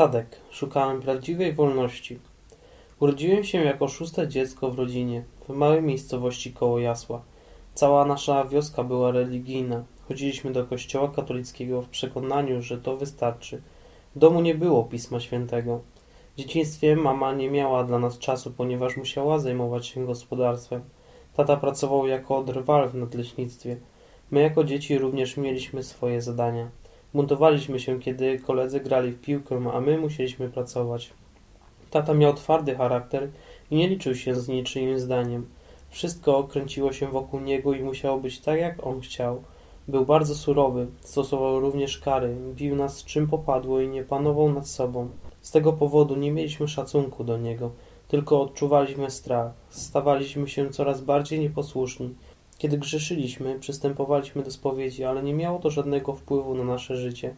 Tadek. Szukałem prawdziwej wolności. Urodziłem się jako szóste dziecko w rodzinie, w małej miejscowości koło Jasła. Cała nasza wioska była religijna. Chodziliśmy do kościoła katolickiego w przekonaniu, że to wystarczy. W domu nie było Pisma Świętego. W dzieciństwie mama nie miała dla nas czasu, ponieważ musiała zajmować się gospodarstwem. Tata pracował jako drwal w nadleśnictwie. My jako dzieci również mieliśmy swoje zadania. Buntowaliśmy się, kiedy koledzy grali w piłkę, a my musieliśmy pracować. Tata miał twardy charakter i nie liczył się z niczyim zdaniem. Wszystko kręciło się wokół niego i musiało być tak, jak on chciał. Był bardzo surowy, stosował również kary, bił nas czym popadło i nie panował nad sobą. Z tego powodu nie mieliśmy szacunku do niego, tylko odczuwaliśmy strach. Stawaliśmy się coraz bardziej nieposłuszni. Kiedy grzeszyliśmy, przystępowaliśmy do spowiedzi, ale nie miało to żadnego wpływu na nasze życie.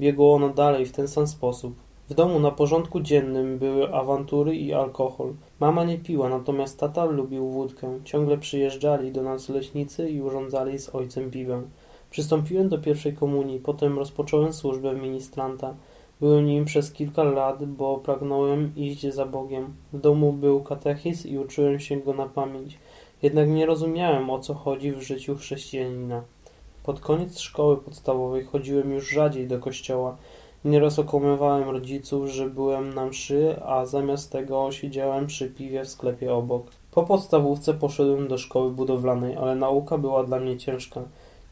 Biegło ono dalej w ten sam sposób. W domu na porządku dziennym były awantury i alkohol. Mama nie piła, natomiast tata lubił wódkę. Ciągle przyjeżdżali do nas leśnicy i urządzali z ojcem piwę. Przystąpiłem do pierwszej komunii, potem rozpocząłem służbę ministranta. Byłem nim przez kilka lat, bo pragnąłem iść za Bogiem. W domu był katechizm i uczyłem się go na pamięć. Jednak nie rozumiałem, o co chodzi w życiu chrześcijanina. Pod koniec szkoły podstawowej chodziłem już rzadziej do kościoła. Nieraz okłamywałem rodziców, że byłem na mszy, a zamiast tego siedziałem przy piwie w sklepie obok. Po podstawówce poszedłem do szkoły budowlanej, ale nauka była dla mnie ciężka.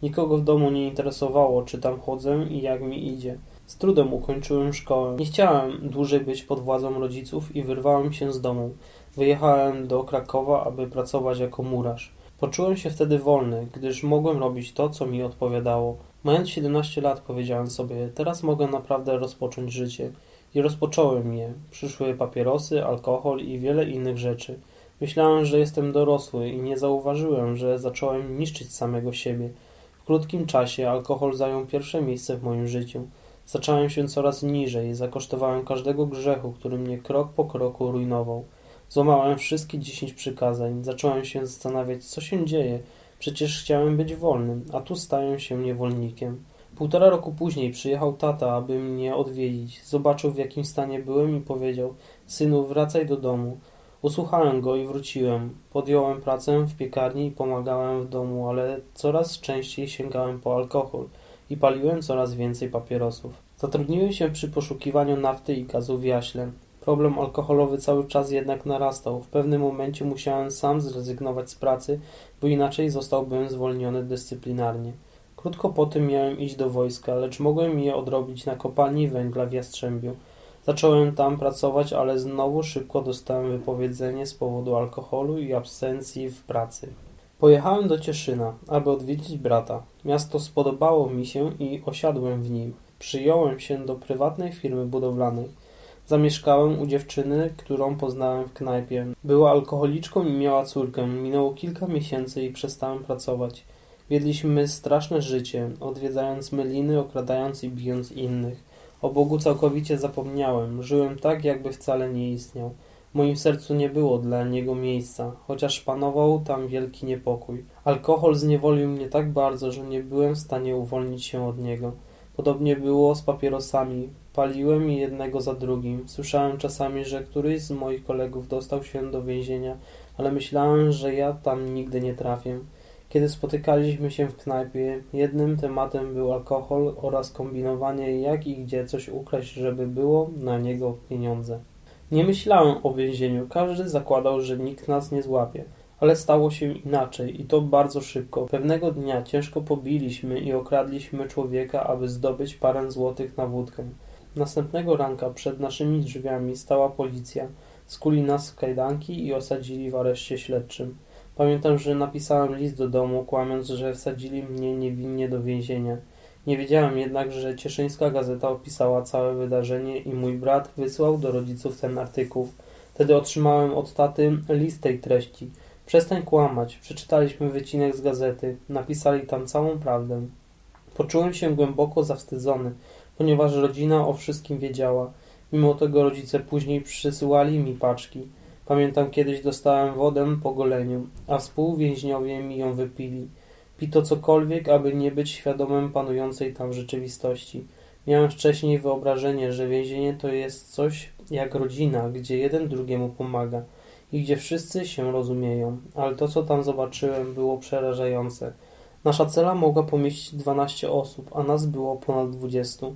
Nikogo w domu nie interesowało, czy tam chodzę i jak mi idzie. Z trudem ukończyłem szkołę. Nie chciałem dłużej być pod władzą rodziców i wyrwałem się z domu. Wyjechałem do Krakowa, aby pracować jako murarz. Poczułem się wtedy wolny, gdyż mogłem robić to, co mi odpowiadało. Mając 17 lat powiedziałem sobie, teraz mogę naprawdę rozpocząć życie. I rozpocząłem je. Przyszły papierosy, alkohol i wiele innych rzeczy. Myślałem, że jestem dorosły i nie zauważyłem, że zacząłem niszczyć samego siebie. W krótkim czasie alkohol zajął pierwsze miejsce w moim życiu. Zacząłem się coraz niżej, zakosztowałem każdego grzechu, który mnie krok po kroku rujnował. Złamałem wszystkie dziesięć przykazań, zacząłem się zastanawiać, co się dzieje. Przecież chciałem być wolnym, a tu staję się niewolnikiem. Półtora roku później przyjechał tata, aby mnie odwiedzić. Zobaczył, w jakim stanie byłem i powiedział: Synu, wracaj do domu. Usłuchałem go i wróciłem. Podjąłem pracę w piekarni i pomagałem w domu, ale coraz częściej sięgałem po alkohol i paliłem coraz więcej papierosów. Zatrudniłem się przy poszukiwaniu nafty i gazu w Jaśle. Problem alkoholowy cały czas jednak narastał. W pewnym momencie musiałem sam zrezygnować z pracy, bo inaczej zostałbym zwolniony dyscyplinarnie. Krótko po tym miałem iść do wojska, lecz mogłem je odrobić na kopalni węgla w Jastrzębiu. Zacząłem tam pracować, ale znowu szybko dostałem wypowiedzenie z powodu alkoholu i absencji w pracy. Pojechałem do Cieszyna, aby odwiedzić brata. Miasto spodobało mi się i osiadłem w nim. Przyjąłem się do prywatnej firmy budowlanej. Zamieszkałem u dziewczyny, którą poznałem w knajpie. Była alkoholiczką i miała córkę. Minęło kilka miesięcy i przestałem pracować. Wiedliśmy straszne życie, odwiedzając myliny, okradając i bijąc innych. O Bogu całkowicie zapomniałem. Żyłem tak, jakby wcale nie istniał. W moim sercu nie było dla niego miejsca, chociaż panował tam wielki niepokój. Alkohol zniewolił mnie tak bardzo, że nie byłem w stanie uwolnić się od niego. Podobnie było z papierosami. Paliłem je jednego za drugim. Słyszałem czasami, że któryś z moich kolegów dostał się do więzienia, ale myślałem, że ja tam nigdy nie trafię. Kiedy spotykaliśmy się w knajpie, jednym tematem był alkohol oraz kombinowanie jak i gdzie coś ukraść, żeby było na niego pieniądze. Nie myślałem o więzieniu, każdy zakładał, że nikt nas nie złapie. Ale stało się inaczej i to bardzo szybko. Pewnego dnia ciężko pobiliśmy i okradliśmy człowieka, aby zdobyć parę złotych na wódkę. Następnego ranka przed naszymi drzwiami stała policja. Skuli nas w kajdanki i osadzili w areszcie śledczym. Pamiętam, że napisałem list do domu, kłamiąc, że wsadzili mnie niewinnie do więzienia. Nie wiedziałem jednak, że cieszyńska gazeta opisała całe wydarzenie i mój brat wysłał do rodziców ten artykuł. Wtedy otrzymałem od taty list tej treści. Przestań kłamać. Przeczytaliśmy wycinek z gazety. Napisali tam całą prawdę. Poczułem się głęboko zawstydzony, ponieważ rodzina o wszystkim wiedziała. Mimo tego rodzice później przysyłali mi paczki. Pamiętam kiedyś dostałem wodę po goleniu, a współwięźniowie mi ją wypili. Pito cokolwiek, aby nie być świadomym panującej tam rzeczywistości. Miałem wcześniej wyobrażenie, że więzienie to jest coś jak rodzina, gdzie jeden drugiemu pomaga i gdzie wszyscy się rozumieją, ale to, co tam zobaczyłem, było przerażające. Nasza cela mogła pomieścić 12 osób, a nas było ponad 20.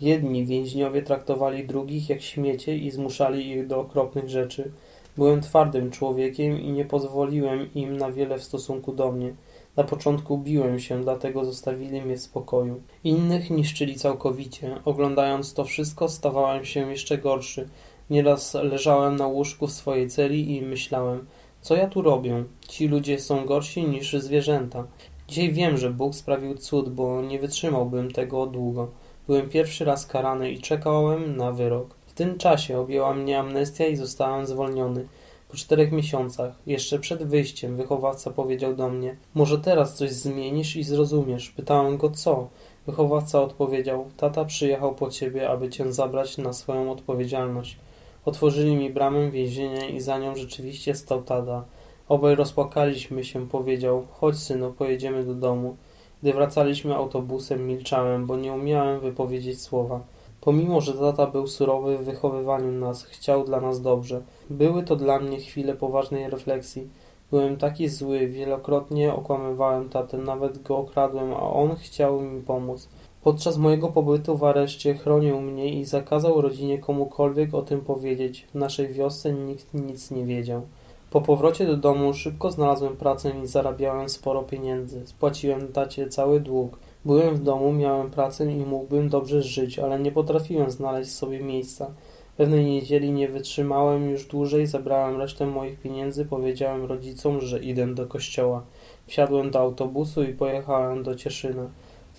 Jedni więźniowie traktowali drugich jak śmiecie i zmuszali ich do okropnych rzeczy. Byłem twardym człowiekiem i nie pozwoliłem im na wiele w stosunku do mnie. Na początku biłem się, dlatego zostawili mnie w spokoju. Innych niszczyli całkowicie. Oglądając to wszystko, stawałem się jeszcze gorszy. Nieraz leżałem na łóżku w swojej celi i myślałem, co ja tu robię? Ci ludzie są gorsi niż zwierzęta. Dzisiaj wiem, że Bóg sprawił cud, bo nie wytrzymałbym tego długo. Byłem pierwszy raz karany i czekałem na wyrok. W tym czasie objęła mnie amnestia i zostałem zwolniony. Po czterech miesiącach, jeszcze przed wyjściem, wychowawca powiedział do mnie: Może teraz coś zmienisz i zrozumiesz. Pytałem go co. Wychowawca odpowiedział: Tata przyjechał po ciebie, aby cię zabrać na swoją odpowiedzialność. Otworzyli mi bramę więzienia i za nią rzeczywiście stał tata. Obaj rozpłakaliśmy się, powiedział: Chodź synu, pojedziemy do domu. Gdy wracaliśmy autobusem, milczałem, bo nie umiałem wypowiedzieć słowa. Pomimo, że tata był surowy w wychowywaniu nas, chciał dla nas dobrze. Były to dla mnie chwile poważnej refleksji. Byłem taki zły, wielokrotnie okłamywałem tatę, nawet go okradłem, a on chciał mi pomóc. Podczas mojego pobytu w areszcie chronił mnie i zakazał rodzinie komukolwiek o tym powiedzieć. W naszej wiosce nikt nic nie wiedział. Po powrocie do domu szybko znalazłem pracę i zarabiałem sporo pieniędzy. Spłaciłem tacie cały dług. Byłem w domu, miałem pracę i mógłbym dobrze żyć, ale nie potrafiłem znaleźć sobie miejsca. Pewnej niedzieli nie wytrzymałem już dłużej, zabrałem resztę moich pieniędzy, powiedziałem rodzicom, że idę do kościoła. Wsiadłem do autobusu i pojechałem do Cieszyna.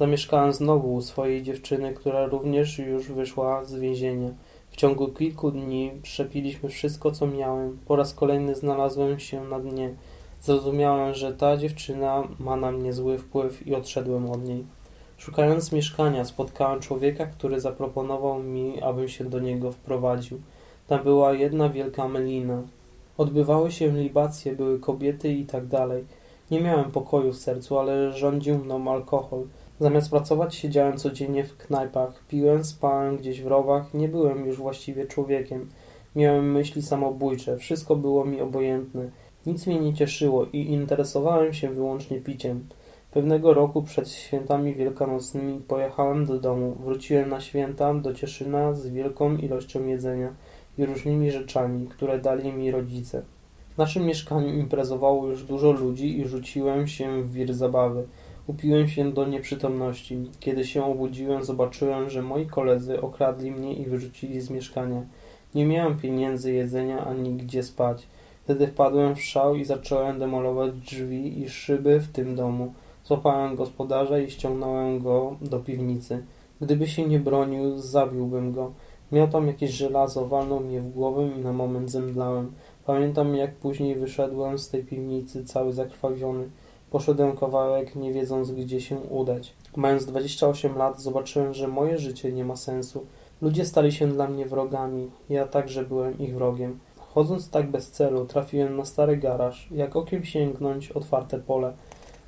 Zamieszkałem znowu u swojej dziewczyny, która również już wyszła z więzienia. W ciągu kilku dni przepiliśmy wszystko, co miałem. Po raz kolejny znalazłem się na dnie. Zrozumiałem, że ta dziewczyna ma na mnie zły wpływ i odszedłem od niej. Szukając mieszkania, spotkałem człowieka, który zaproponował mi, abym się do niego wprowadził. Tam była jedna wielka melina. Odbywały się libacje, były kobiety i tak dalej. Nie miałem pokoju w sercu, ale rządził mną alkohol. Zamiast pracować siedziałem codziennie w knajpach, piłem, spałem gdzieś w rowach, nie byłem już właściwie człowiekiem. Miałem myśli samobójcze, wszystko było mi obojętne. Nic mnie nie cieszyło i interesowałem się wyłącznie piciem. Pewnego roku przed świętami wielkanocnymi pojechałem do domu. Wróciłem na święta do Cieszyna z wielką ilością jedzenia i różnymi rzeczami, które dali mi rodzice. W naszym mieszkaniu imprezowało już dużo ludzi i rzuciłem się w wir zabawy. Upiłem się do nieprzytomności. Kiedy się obudziłem, zobaczyłem, że moi koledzy okradli mnie i wyrzucili z mieszkania. Nie miałem pieniędzy, jedzenia ani gdzie spać. Wtedy wpadłem w szał i zacząłem demolować drzwi i szyby w tym domu. Złapałem gospodarza i ściągnąłem go do piwnicy. Gdyby się nie bronił, zabiłbym go. Miał tam jakieś żelazo, walnął mnie w głowę i na moment zemdlałem. Pamiętam, jak później wyszedłem z tej piwnicy cały zakrwawiony. Poszedłem kawałek, nie wiedząc, gdzie się udać. Mając 28 lat, zobaczyłem, że moje życie nie ma sensu. Ludzie stali się dla mnie wrogami. Ja także byłem ich wrogiem. Chodząc tak bez celu, trafiłem na stary garaż. Jak okiem sięgnąć, otwarte pole.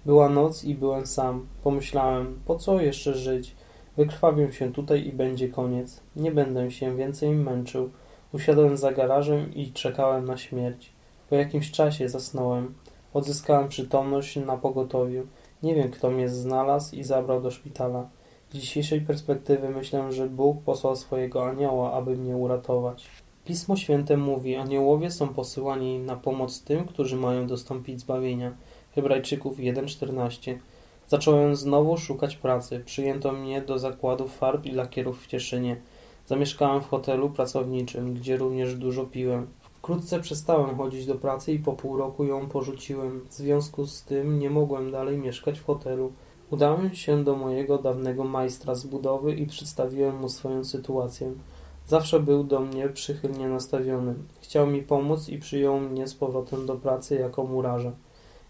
Była noc i byłem sam. Pomyślałem, po co jeszcze żyć? Wykrwawię się tutaj i będzie koniec. Nie będę się więcej męczył. Usiadłem za garażem i czekałem na śmierć. Po jakimś czasie zasnąłem. Odzyskałem przytomność na pogotowiu. Nie wiem, kto mnie znalazł i zabrał do szpitala. Z dzisiejszej perspektywy myślę, że Bóg posłał swojego anioła, aby mnie uratować. Pismo Święte mówi, aniołowie są posyłani na pomoc tym, którzy mają dostąpić zbawienia. Hebrajczyków 1,14 Zacząłem znowu szukać pracy. Przyjęto mnie do zakładu farb i lakierów w Cieszynie. Zamieszkałem w hotelu pracowniczym, gdzie również dużo piłem. Wkrótce przestałem chodzić do pracy i po pół roku ją porzuciłem. W związku z tym nie mogłem dalej mieszkać w hotelu. Udałem się do mojego dawnego majstra z budowy i przedstawiłem mu swoją sytuację. Zawsze był do mnie przychylnie nastawiony. Chciał mi pomóc i przyjął mnie z powrotem do pracy jako murarza.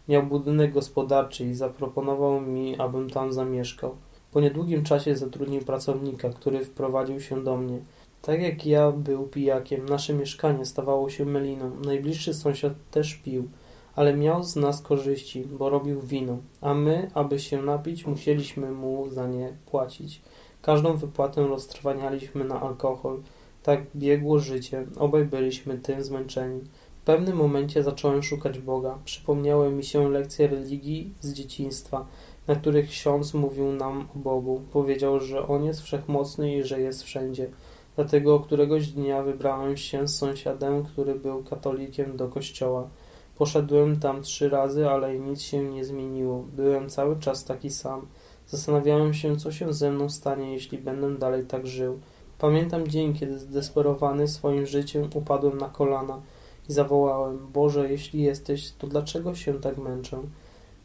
Miał budynek gospodarczy i zaproponował mi, abym tam zamieszkał. Po niedługim czasie zatrudnił pracownika, który wprowadził się do mnie. Tak jak ja był pijakiem, nasze mieszkanie stawało się meliną. Najbliższy sąsiad też pił, ale miał z nas korzyści, bo robił wino, a my, aby się napić, musieliśmy mu za nie płacić. Każdą wypłatę roztrwanialiśmy na alkohol. Tak biegło życie, obaj byliśmy tym zmęczeni. W pewnym momencie zacząłem szukać Boga. Przypomniały mi się lekcje religii z dzieciństwa, na których ksiądz mówił nam o Bogu. Powiedział, że On jest wszechmocny i że jest wszędzie. Dlatego któregoś dnia wybrałem się z sąsiadem, który był katolikiem, do kościoła. Poszedłem tam trzy razy, ale nic się nie zmieniło. Byłem cały czas taki sam. Zastanawiałem się, co się ze mną stanie, jeśli będę dalej tak żył. Pamiętam dzień, kiedy zdesperowany swoim życiem upadłem na kolana i zawołałem: Boże, jeśli jesteś, to dlaczego się tak męczę?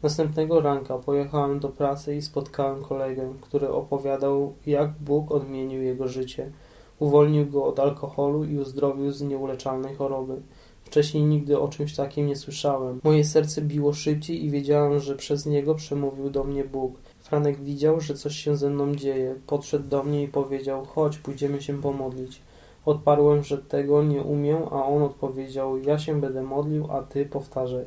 Następnego ranka pojechałem do pracy i spotkałem kolegę, który opowiadał, jak Bóg odmienił jego życie. Uwolnił go od alkoholu i uzdrowił z nieuleczalnej choroby. Wcześniej nigdy o czymś takim nie słyszałem. Moje serce biło szybciej i wiedziałem, że przez niego przemówił do mnie Bóg. Franek widział, że coś się ze mną dzieje. Podszedł do mnie i powiedział: Chodź, pójdziemy się pomodlić. Odparłem, że tego nie umiem, a on odpowiedział: Ja się będę modlił, a ty powtarzaj.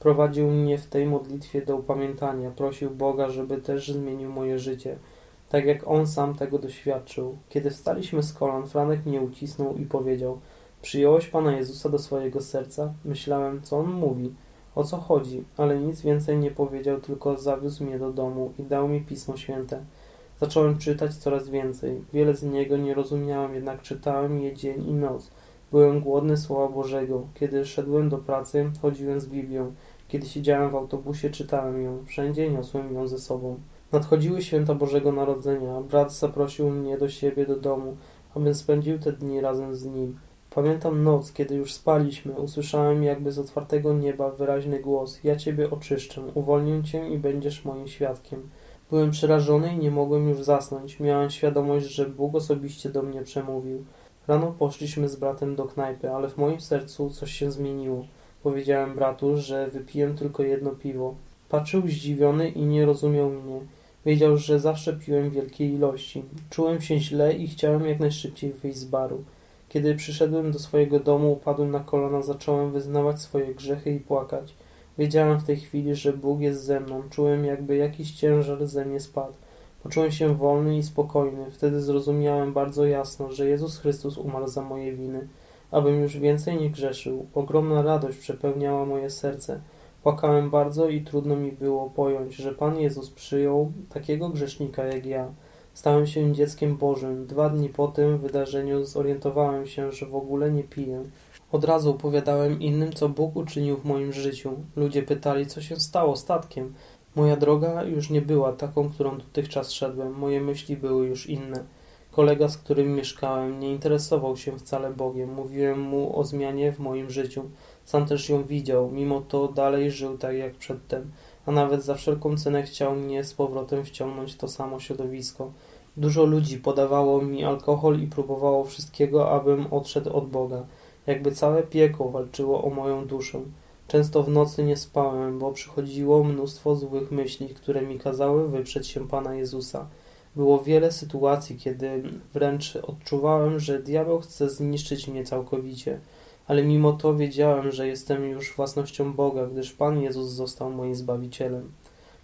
Prowadził mnie w tej modlitwie do upamiętania. Prosił Boga, żeby też zmienił moje życie, tak jak on sam tego doświadczył. Kiedy wstaliśmy z kolan, Franek mnie ucisnął i powiedział: Przyjąłeś Pana Jezusa do swojego serca? Myślałem, co on mówi, o co chodzi, ale nic więcej nie powiedział, tylko zawiózł mnie do domu i dał mi Pismo Święte. Zacząłem czytać coraz więcej. Wiele z niego nie rozumiałem, jednak czytałem je dzień i noc. Byłem głodny Słowa Bożego. Kiedy szedłem do pracy, chodziłem z Biblią. Kiedy siedziałem w autobusie, czytałem ją. Wszędzie niosłem ją ze sobą. Nadchodziły święta Bożego Narodzenia. Brat zaprosił mnie do siebie do domu, abym spędził te dni razem z nim. Pamiętam noc, kiedy już spaliśmy, usłyszałem jakby z otwartego nieba wyraźny głos: Ja ciebie oczyszczę, uwolnię cię i będziesz moim świadkiem. Byłem przerażony i nie mogłem już zasnąć. Miałem świadomość, że Bóg osobiście do mnie przemówił. Rano poszliśmy z bratem do knajpy, ale w moim sercu coś się zmieniło. Powiedziałem bratu, że wypiję tylko jedno piwo. Patrzył zdziwiony i nie rozumiał mnie. Wiedział, że zawsze piłem wielkie ilości. Czułem się źle i chciałem jak najszybciej wyjść z baru. Kiedy przyszedłem do swojego domu, upadłem na kolana, zacząłem wyznawać swoje grzechy i płakać. Wiedziałem w tej chwili, że Bóg jest ze mną. Czułem, jakby jakiś ciężar ze mnie spadł. Poczułem się wolny i spokojny. Wtedy zrozumiałem bardzo jasno, że Jezus Chrystus umarł za moje winy, abym już więcej nie grzeszył. Ogromna radość przepełniała moje serce. Płakałem bardzo i trudno mi było pojąć, że Pan Jezus przyjął takiego grzesznika jak ja. Stałem się dzieckiem Bożym. Dwa dni po tym wydarzeniu zorientowałem się, że w ogóle nie piję. Od razu opowiadałem innym, co Bóg uczynił w moim życiu. Ludzie pytali, co się stało statkiem. Moja droga już nie była taką, którą dotychczas szedłem. Moje myśli były już inne. Kolega, z którym mieszkałem, nie interesował się wcale Bogiem. Mówiłem mu o zmianie w moim życiu. Sam też ją widział. Mimo to dalej żył tak jak przedtem. A nawet za wszelką cenę chciał mnie z powrotem wciągnąć w to samo środowisko. Dużo ludzi podawało mi alkohol i próbowało wszystkiego, abym odszedł od Boga. Jakby całe piekło walczyło o moją duszę. Często w nocy nie spałem, bo przychodziło mnóstwo złych myśli, które mi kazały wyprzeć się Pana Jezusa. Było wiele sytuacji, kiedy wręcz odczuwałem, że diabeł chce zniszczyć mnie całkowicie, ale mimo to wiedziałem, że jestem już własnością Boga, gdyż Pan Jezus został moim Zbawicielem.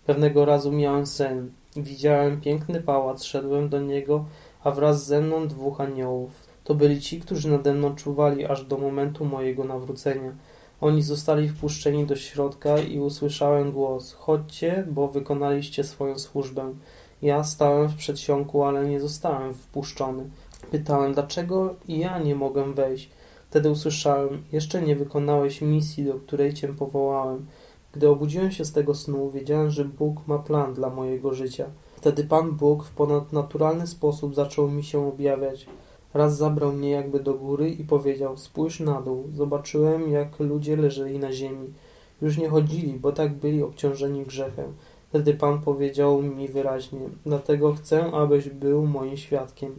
Pewnego razu miałem sen. Widziałem piękny pałac, szedłem do niego, a wraz ze mną dwóch aniołów. To byli ci, którzy nade mną czuwali aż do momentu mojego nawrócenia. Oni zostali wpuszczeni do środka i usłyszałem głos: Chodźcie, bo wykonaliście swoją służbę. Ja stałem w przedsionku, ale nie zostałem wpuszczony. Pytałem, dlaczego ja nie mogę wejść. Wtedy usłyszałem: Jeszcze nie wykonałeś misji, do której cię powołałem. Gdy obudziłem się z tego snu, wiedziałem, że Bóg ma plan dla mojego życia. Wtedy Pan Bóg w ponadnaturalny sposób zaczął mi się objawiać. Raz zabrał mnie jakby do góry i powiedział: Spójrz na dół. Zobaczyłem, jak ludzie leżeli na ziemi. Już nie chodzili, bo tak byli obciążeni grzechem. Wtedy Pan powiedział mi wyraźnie: Dlatego chcę, abyś był moim świadkiem.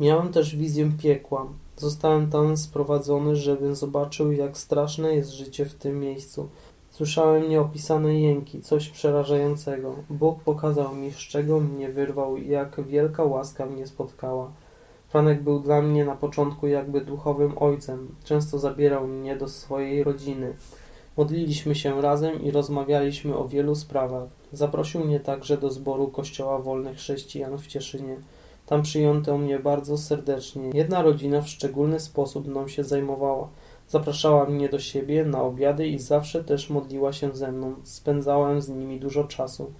Miałem też wizję piekła. Zostałem tam sprowadzony, żebym zobaczył, jak straszne jest życie w tym miejscu. Słyszałem nieopisane jęki, coś przerażającego. Bóg pokazał mi, z czego mnie wyrwał i jak wielka łaska mnie spotkała. Franek był dla mnie na początku jakby duchowym ojcem. Często zabierał mnie do swojej rodziny. Modliliśmy się razem i rozmawialiśmy o wielu sprawach. Zaprosił mnie także do zboru Kościoła Wolnych Chrześcijan w Cieszynie. Tam przyjęto mnie bardzo serdecznie. Jedna rodzina w szczególny sposób mną się zajmowała. Zapraszała mnie do siebie na obiady i zawsze też modliła się ze mną. Spędzałem z nimi dużo czasu.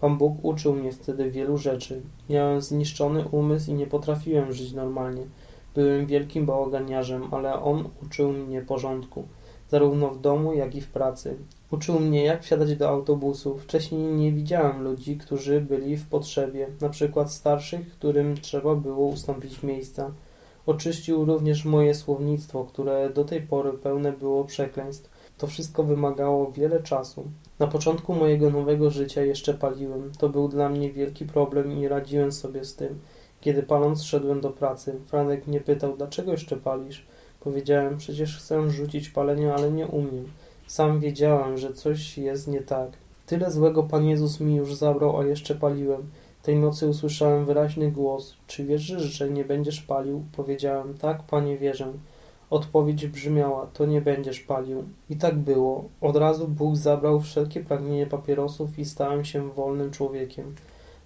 Pan Bóg uczył mnie wtedy wielu rzeczy. Miałem zniszczony umysł i nie potrafiłem żyć normalnie. Byłem wielkim bałaganiarzem, ale On uczył mnie porządku, zarówno w domu, jak i w pracy. Uczył mnie, jak wsiadać do autobusu. Wcześniej nie widziałem ludzi, którzy byli w potrzebie, na przykład starszych, którym trzeba było ustąpić miejsca. Oczyścił również moje słownictwo, które do tej pory pełne było przekleństw. To wszystko wymagało wiele czasu. Na początku mojego nowego życia jeszcze paliłem. To był dla mnie wielki problem i radziłem sobie z tym. Kiedy paląc szedłem do pracy, Franek mnie pytał, dlaczego jeszcze palisz? Powiedziałem, przecież chcę rzucić palenie, ale nie umiem. Sam wiedziałem, że coś jest nie tak. Tyle złego Pan Jezus mi już zabrał, a jeszcze paliłem. Tej nocy usłyszałem wyraźny głos. Czy wierzysz, że nie będziesz palił? Powiedziałem, tak, Panie, wierzę. Odpowiedź brzmiała, to nie będziesz palił. I tak było. Od razu Bóg zabrał wszelkie pragnienie papierosów i stałem się wolnym człowiekiem.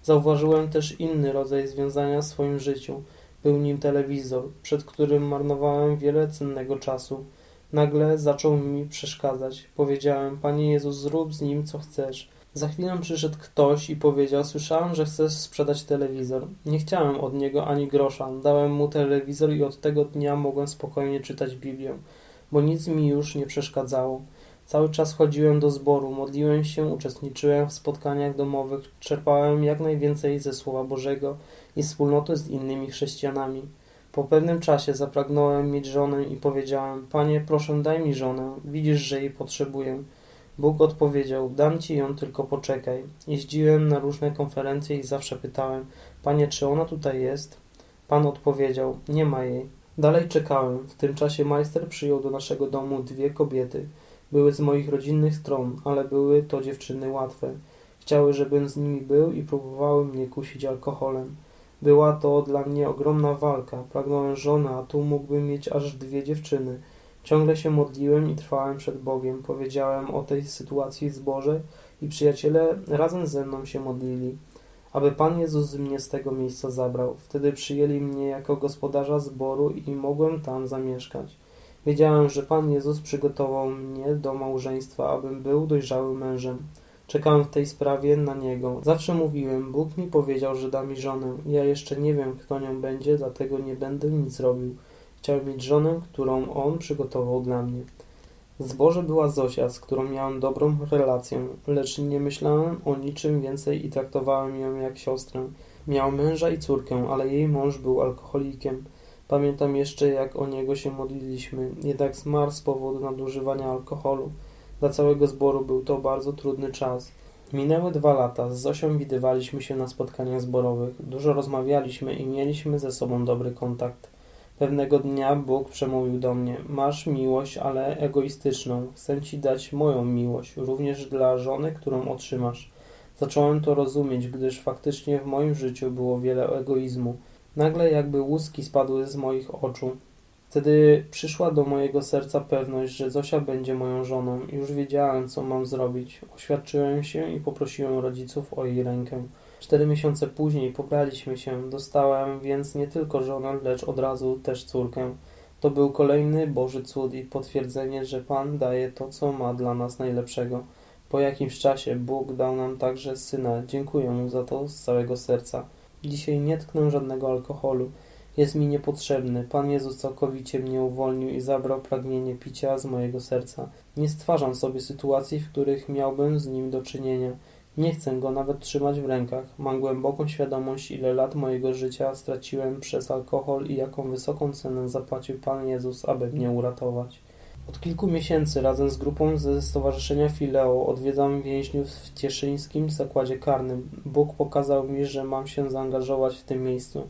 Zauważyłem też inny rodzaj związania w swoim życiu. Był nim telewizor, przed którym marnowałem wiele cennego czasu. Nagle zaczął mi przeszkadzać. Powiedziałem, Panie Jezus, zrób z nim co chcesz. Za chwilę przyszedł ktoś i powiedział, słyszałem, że chcesz sprzedać telewizor. Nie chciałem od niego ani grosza. Dałem mu telewizor i od tego dnia mogłem spokojnie czytać Biblię, bo nic mi już nie przeszkadzało. Cały czas chodziłem do zboru, modliłem się, uczestniczyłem w spotkaniach domowych, czerpałem jak najwięcej ze Słowa Bożego i wspólnoty z innymi chrześcijanami. Po pewnym czasie zapragnąłem mieć żonę i powiedziałem, Panie, proszę daj mi żonę, widzisz, że jej potrzebuję. Bóg odpowiedział, dam ci ją, tylko poczekaj. Jeździłem na różne konferencje i zawsze pytałem, Panie, czy ona tutaj jest? Pan odpowiedział, nie ma jej. Dalej czekałem. W tym czasie majster przyjął do naszego domu dwie kobiety. Były z moich rodzinnych stron, ale były to dziewczyny łatwe. Chciały, żebym z nimi był i próbowały mnie kusić alkoholem. Była to dla mnie ogromna walka. Pragnąłem żony, a tu mógłbym mieć aż dwie dziewczyny. Ciągle się modliłem i trwałem przed Bogiem. Powiedziałem o tej sytuacji zboże i przyjaciele razem ze mną się modlili, aby Pan Jezus mnie z tego miejsca zabrał. Wtedy przyjęli mnie jako gospodarza zboru i mogłem tam zamieszkać. Wiedziałem, że Pan Jezus przygotował mnie do małżeństwa, abym był dojrzałym mężem. Czekałem w tej sprawie na Niego. Zawsze mówiłem, Bóg mi powiedział, że da mi żonę. Ja jeszcze nie wiem, kto nią będzie, dlatego nie będę nic robił. Chciałem mieć żonę, którą On przygotował dla mnie. W zborze była Zosia, z którą miałem dobrą relację, lecz nie myślałem o niczym więcej i traktowałem ją jak siostrę. Miał męża i córkę, ale jej mąż był alkoholikiem. Pamiętam jeszcze, jak o niego się modliliśmy, jednak zmarł z powodu nadużywania alkoholu. Dla całego zboru był to bardzo trudny czas. Minęły dwa lata, z Zosią widywaliśmy się na spotkaniach zborowych, dużo rozmawialiśmy i mieliśmy ze sobą dobry kontakt. Pewnego dnia Bóg przemówił do mnie: Masz miłość, ale egoistyczną. Chcę ci dać moją miłość, również dla żony, którą otrzymasz. Zacząłem to rozumieć, gdyż faktycznie w moim życiu było wiele egoizmu. Nagle jakby łuski spadły z moich oczu. Wtedy przyszła do mojego serca pewność, że Zosia będzie moją żoną. Już wiedziałem, co mam zrobić. Oświadczyłem się i poprosiłem rodziców o jej rękę. Cztery miesiące później pobraliśmy się. Dostałem więc nie tylko żonę, lecz od razu też córkę. To był kolejny Boży cud i potwierdzenie, że Pan daje to, co ma dla nas najlepszego. Po jakimś czasie Bóg dał nam także syna. Dziękuję mu za to z całego serca. Dzisiaj nie tknę żadnego alkoholu. Jest mi niepotrzebny. Pan Jezus całkowicie mnie uwolnił i zabrał pragnienie picia z mojego serca. Nie stwarzam sobie sytuacji, w których miałbym z nim do czynienia. Nie chcę go nawet trzymać w rękach. Mam głęboką świadomość, ile lat mojego życia straciłem przez alkohol i jaką wysoką cenę zapłacił Pan Jezus, aby mnie uratować. Od kilku miesięcy razem z grupą ze Stowarzyszenia Fileo odwiedzam więźniów w Cieszyńskim Zakładzie Karnym. Bóg pokazał mi, że mam się zaangażować w tym miejscu.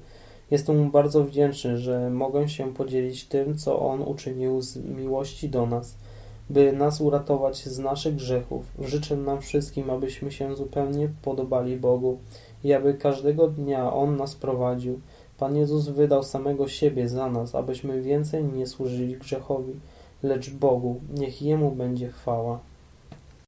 Jestem mu bardzo wdzięczny, że mogę się podzielić tym, co On uczynił z miłości do nas, by nas uratować z naszych grzechów. Życzę nam wszystkim, abyśmy się zupełnie podobali Bogu i aby każdego dnia On nas prowadził. Pan Jezus wydał samego siebie za nas, abyśmy więcej nie służyli grzechowi, lecz Bogu. Niech Jemu będzie chwała.